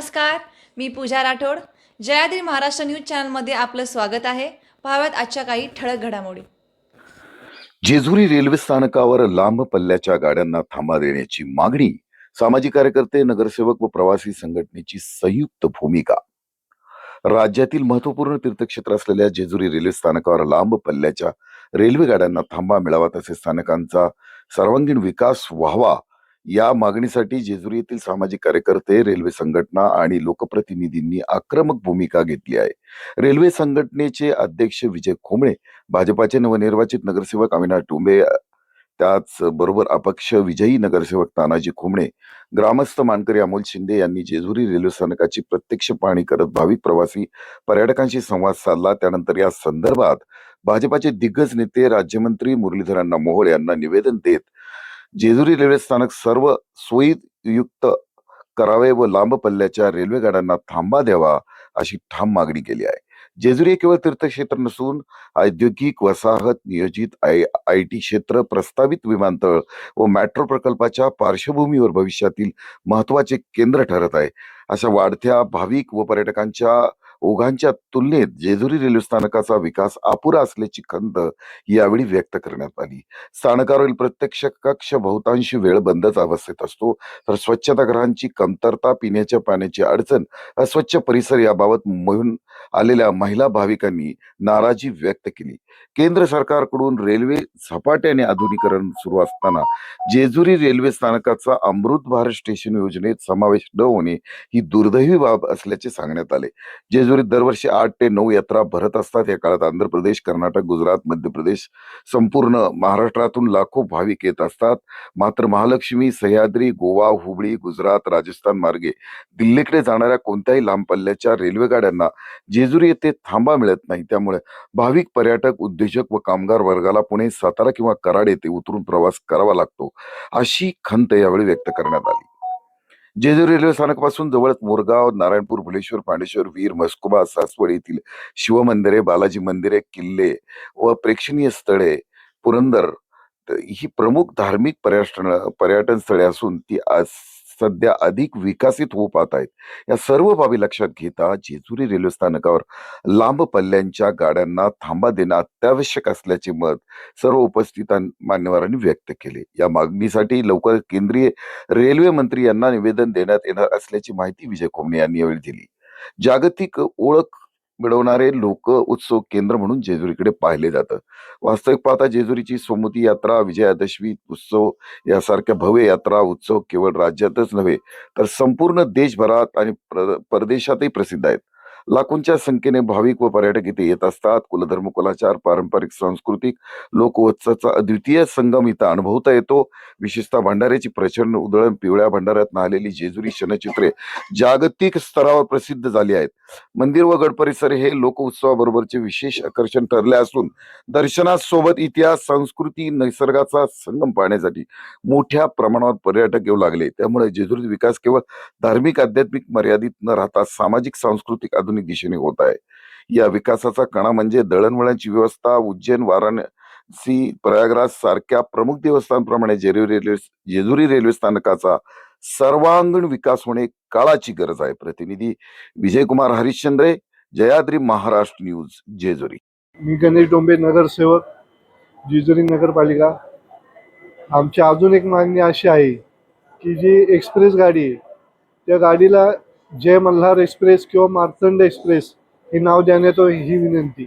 नमस्कार मी पूजा राठोड. जयाद्री महाराष्ट्र न्यूज चॅनलमध्ये आपलं स्वागत आहे. पाहाव्यात आजच्या काही ठळक घडामोडी. जेजुरी रेल्वे स्थानकावर लांब पल्ल्याच्या गाड्यांना थांबा देण्याची मागणी सामाजिक कार्यकर्ते नगरसेवक व प्रवासी संघटनेची संयुक्त भूमिका. राज्यातील महत्त्वपूर्ण तीर्थक्षेत्र असलेल्या जेजुरी रेल्वे स्थानकावर लांब पल्ल्याच्या रेल्वे गाड्यांना थांबा मिळावा तसेच स्थानकांचा सर्वांगीण विकास व्हावा या मागणीसाठी जेजुरी येथील सामाजिक कार्यकर्ते रेल्वे संघटना आणि लोकप्रतिनिधींनी आक्रमक भूमिका घेतली आहे. रेल्वे संघटनेचे अध्यक्ष विजय खोमळे भाजपाचे नवनिर्वाचित नगरसेवक अविनाश टुंबे त्याच बरोबर अपक्ष विजयी नगरसेवक तानाजी खोमणे ग्रामस्थ मानकरी अमोल शिंदे यांनी जेजुरी रेल्वे स्थानकाची प्रत्यक्ष पाहणी करत भाविक प्रवासी पर्यटकांशी संवाद साधला. त्यानंतर या संदर्भात भाजपाचे दिग्गज नेते राज्यमंत्री मुरलीधरांना मोहोळ यांना निवेदन देत जेजुरी रेल्वे स्थानक सर्व सोयीयुक्त करावे व लांब पल्ल्याच्या रेल्वे गाड्यांना थांबा द्यावा अशी ठाम मागणी केली आहे. जेजुरी केवळ तीर्थक्षेत्र नसून औद्योगिक वसाहत नियोजित आय आय टी क्षेत्र प्रस्तावित विमानतळ व मेट्रो प्रकल्पाच्या पार्श्वभूमीवर भविष्यातील महत्त्वाचे केंद्र ठरत आहे. अशा वाढत्या भाविक व पर्यटकांच्या ओघांच्या तुलनेत जेजुरी रेल्वे स्थानकाचा विकास अपुरा असल्याची खंत यावेळी व्यक्त करण्यात आली. स्थानकावरील प्रत्यक्ष कक्ष बहुतांशी वेळ बंदच अवस्थेत असतो. तर स्वच्छतागृहांची कमतरता पिण्याच्या पाण्याची अडचण अस्वच्छ परिसर याबाबत म्हणून आलेल्या महिला भाविकांनी नाराजी व्यक्त केली. केंद्र सरकारकडून रेल्वे झपाट्याने आधुनिकरण सुरू असताना जेजुरी रेल्वे स्थानकाचा अमृत भारत स्टेशन योजनेत समावेश न होणे ही दुर्दैवी बाब असल्याचे सांगण्यात आले. जेजुरीत दरवर्षी आठ ते नऊ यात्रा भरत असतात. या काळात आंध्र प्रदेश कर्नाटक गुजरात मध्य प्रदेश संपूर्ण महाराष्ट्रातून लाखो भाविक येत असतात. मात्र महालक्ष्मी सह्याद्री गोवा हुबळी गुजरात राजस्थान मार्गे दिल्लीकडे जाणाऱ्या कोणत्याही लांब पल्ल्याच्या रेल्वे गाड्यांना जेजुरी येथे थांबा मिळत नाही. त्यामुळे भाविक पर्यटक उद्योजक व कामगार वर्गाला पुणे सातारा किंवा कराड येथे उतरून प्रवास करावा लागतो अशी खंत यावेळी व्यक्त करण्यात आली. जेजुरी रेल्वे स्थानकापासून जवळच मोरगाव नारायणपूर भुलेश्वर पांडेश्वर वीर मस्कुबा सासवड येथील शिवमंदिरे बालाजी मंदिरे किल्ले व प्रेक्षणीय स्थळे पुरंदर. ही प्रमुख धार्मिक पर्यटन पर्यटन स्थळे असून ती आज सध्या अधिक विकसित होऊ पाहत आहेत. या सर्व बाबी लक्षात घेता जेजुरी रेल्वे स्थानकावर लांब पल्ल्यांच्या गाड्यांना थांबा देणं अत्यावश्यक असल्याचे मत सर्व उपस्थित मान्यवरांनी व्यक्त केले. या मागणीसाठी लवकर केंद्रीय रेल्वे मंत्री यांना निवेदन देण्यात येणार असल्याची माहिती विजय कोमणे यांनी यावेळी दिली. जागतिक ओळख मिळवणारे लोक उत्सव केंद्र म्हणून जेजुरीकडे पाहिले जातं. वास्तविक पाहता जेजुरीची सोमती यात्रा विजयादशमी उत्सव यासारख्या भव्य यात्रा उत्सव केवळ राज्यातच नव्हे तर संपूर्ण देशभरात आणि प्र- परदेशातही प्रसिद्ध आहेत. लाखोंच्या संख्येने भाविक व पर्यटक इथे येत असतात. कुलधर्म कुलाचार पारंपरिक सांस्कृतिक लोकवत्साचा अद्वितीय संगम इथं अनुभवता येतो. विशेषतः भंडाऱ्याची प्रचंड उधळण पिवळ्या भंडाऱ्यात नाहलेली जेजुरी क्षणचित्रे जागतिक स्तरावर प्रसिद्ध झाली आहेत. मंदिर व गड परिसर हे लोक उत्सवाबरोबरचे विशेष आकर्षण ठरले असून दर्शनासोबत इतिहास संस्कृती निसर्गाचा संगम पाहण्यासाठी मोठ्या प्रमाणावर पर्यटक येऊ लागले. त्यामुळे जेजुरी विकास केवळ धार्मिक आध्यात्मिक मर्यादित न राहता सामाजिक सांस्कृतिक आधुनिक दिशेने होत आहे. या विकासाचा कणा म्हणजे दळणवळणाची व्यवस्था उज्जैन वाराणसी प्रयागराज सारख्या प्रमुख देवस्थानप्रमाणे जेजुरी रेल्वे जेजुरी रेल्वे स्थानकाचा सर्वांगीण विकास होणे काळाची गरज आहे. प्रतिनिधी विजयकुमार हरिश्चंद्रे जयाद्री महाराष्ट्र न्यूज जेजुरी. मी गणेश डोंबे नगरसेवक जेजुरी नगरपालिका. आमची अजून एक मागणी अशी आहे की जी एक्सप्रेस गाडी आहे त्या गाडीला जय मल्हार एक्सप्रेस किंवा मार्तंड एक्सप्रेस हे नाव देण्यात ही विनंती.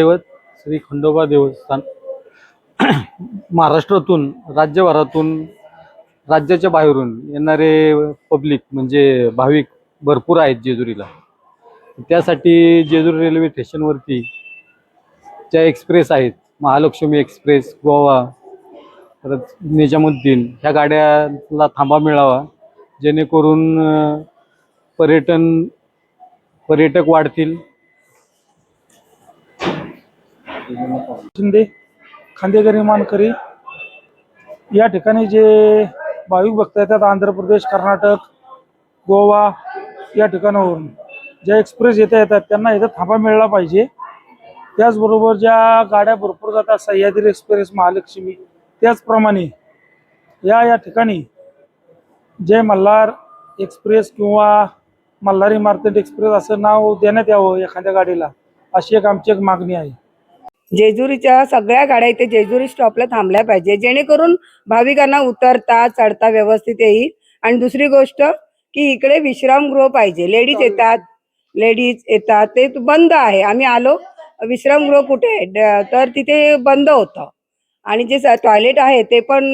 श्री खंडोबा देवस्थान. महाराष्ट्रातून राज्यभरातून राज्याच्या बाहेरून येणारे पब्लिक म्हणजे भाविक भरपूर आहेत जेजुरीला. त्यासाठी जेजुरी रेल्वे स्टेशनवरती ज्या एक्सप्रेस आहेत. महालक्ष्मी एक्सप्रेस गोवा परत निजामुद्दीन. ह्या गाड्याला थांबा मिळावा. जेणेकरून पर्यटन पर्यटक वाढतील. शिंदे खांदेकरी मानकरी या ठिकाणी जे भाविक भक्त येतात आंध्र प्रदेश कर्नाटक गोवा या ठिकाणावरून ज्या एक्सप्रेस येत्या येतात त्यांना इथं थांबा मिळाला पाहिजे. त्याचबरोबर ज्या गाड्या भरपूर जातात सह्याद्री एक्सप्रेस महालक्ष्मी त्याचप्रमाणे या या ठिकाणी जय मल्हार एक्सप्रेस किंवा मल्हारी मार्केट एक्सप्रेस असं नाव देण्यात यावं एखाद्या गाडीला. अशी एक आमची एक मागणी आहे. जेजुरीच्या सगळ्या गाड्या इथे जेजुरी स्टॉपला थांबल्या पाहिजे. जेणेकरून भाविकांना उतरता चढता व्यवस्थित येईल. आणि दुसरी गोष्ट की इकडे विश्रामगृह पाहिजे. लेडीज येतात लेडीज येतात. ते बंद आहे. आम्ही आलो विश्रामगृह कुठे? आहे ड- तर तिथे बंद होतं. आणि जे टॉयलेट आहे ते पण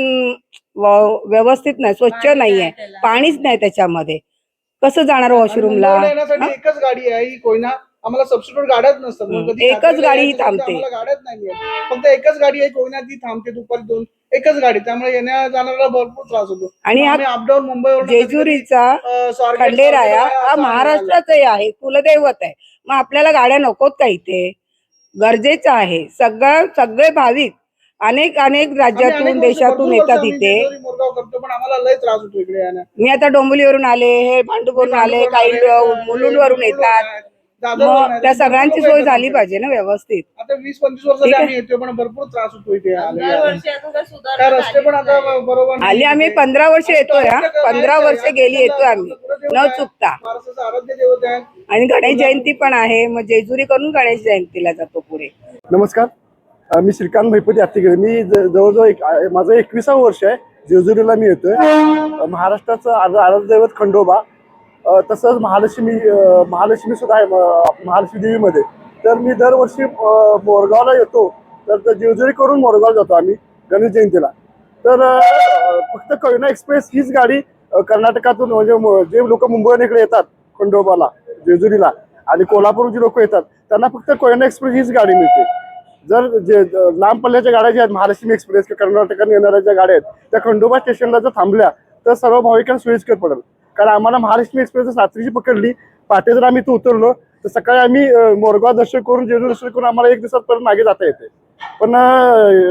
व्यवस्थित नाही स्वच्छ नाही आहे पाणीच नाही त्याच्यामध्ये. कसं जाणार वॉशरूमला हा? एकच गाडी आहे ही कोयना. आम्हाला सबस्टिट्यूट गाड्याच नसतात. मग हम्म. कधी एकच गाडी तर थांबते. आम्हाला गाड्याच नाही फक्त एकच गाडी आहे कोयना ती थांबते दुपारी दोन. एकच गाडी. त्यामुळे येण्या जाणारा भरपूर त्रास होतो. आणि हा अपडाऊन मुंबईवरून जेजुरीचा खंडेराया हा महाराष्ट्राचाही आहे कुलदैवत आहे. मग आपल्याला गाड्या नकोत का इथे? गरजेचं आहे. सगळं सगळे भाविक अनेक अनेक राज्यातून देशातून येतात इथे. मुरगाव करतो पण आम्हाला लय त्रास होतो इकडे येण्या मी आता डोंबिवलीवरून आले हे भांडूपवरून आले काही मुलुंडवरून येतात. मग त्या सगळ्यांची सोय झाली पाहिजे ना व्यवस्थित. आता वीस पंचवीस वर्ष ठीक आहे. आम्ही येतोय पण भरपूर त्रास होतो इथे आले काय रस्ते पण आता बरोबर नाही. आली आम्ही. पंधरा वर्ष येतोय हा. पंधरा वर्ष गेली येतोय आम्ही. न चुकता. आणि गणेश जयंती पण आहे मग जेजुरी करून गणेश जयंतीला जातो पुढे. नमस्कार. मी श्रीकांत भैपती आत्तेकर मी जवळजवळ एक माझं एकविसावं वर्ष आहे. जेजुरीला मी येतोय. महाराष्ट्राचं आरा- दैवत खंडोबा. तसंच महालक्ष्मी महालक्ष्मी सुद्धा आहे महालक्ष्मी देवीमध्ये. तर मी दरवर्षी मोरगावला येतो. तर जेजुरी करून मोरगाव जातो आम्ही गणेश जयंतीला. तर फक्त कोयना एक्सप्रेस हीच गाडी कर्नाटकातून म्हणजे जे लोक मुंबईने इकडे येतात खंडोबाला जेजुरीला आणि कोल्हापूर जे लोक येतात त्यांना फक्त कोयना एक्सप्रेस हीच गाडी मिळते. जर जे लांब पल्ल्याच्या गाड्या ज्या आहेत महालक्ष्मी एक्सप्रेस किंवा कर्नाटकात येणाऱ्या ज्या गाड्या आहेत त्या खंडोबा स्टेशनला जर थांबल्या तर सर्व भाविकांना सोयीस्कर पडेल. कारण आम्हाला महालक्ष्मी एक्सप्रेस रात्रीची पकडली पहाटे जर आम्ही इथं उतरलो तर सकाळी आम्ही मोरगाव दर्शन करून जेजू दर्शन करून आम्हाला एक दिवसात परत मागे जाता येते. पण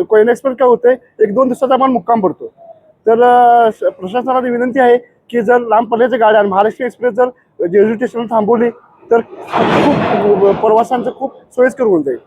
कोयना एक्सप्रेस काय होते एक दोन दिवसाचा आम्हाला मुक्काम पडतो. तर प्रशासनाला विनंती आहे की जर लांब पल्ल्याच्या गाड्या आणि महालक्ष्मी एक्सप्रेस जर जेजू स्टेशनला थांबवली तर खूप प्रवासांचं खूप सोयीस्कर होऊन जाईल.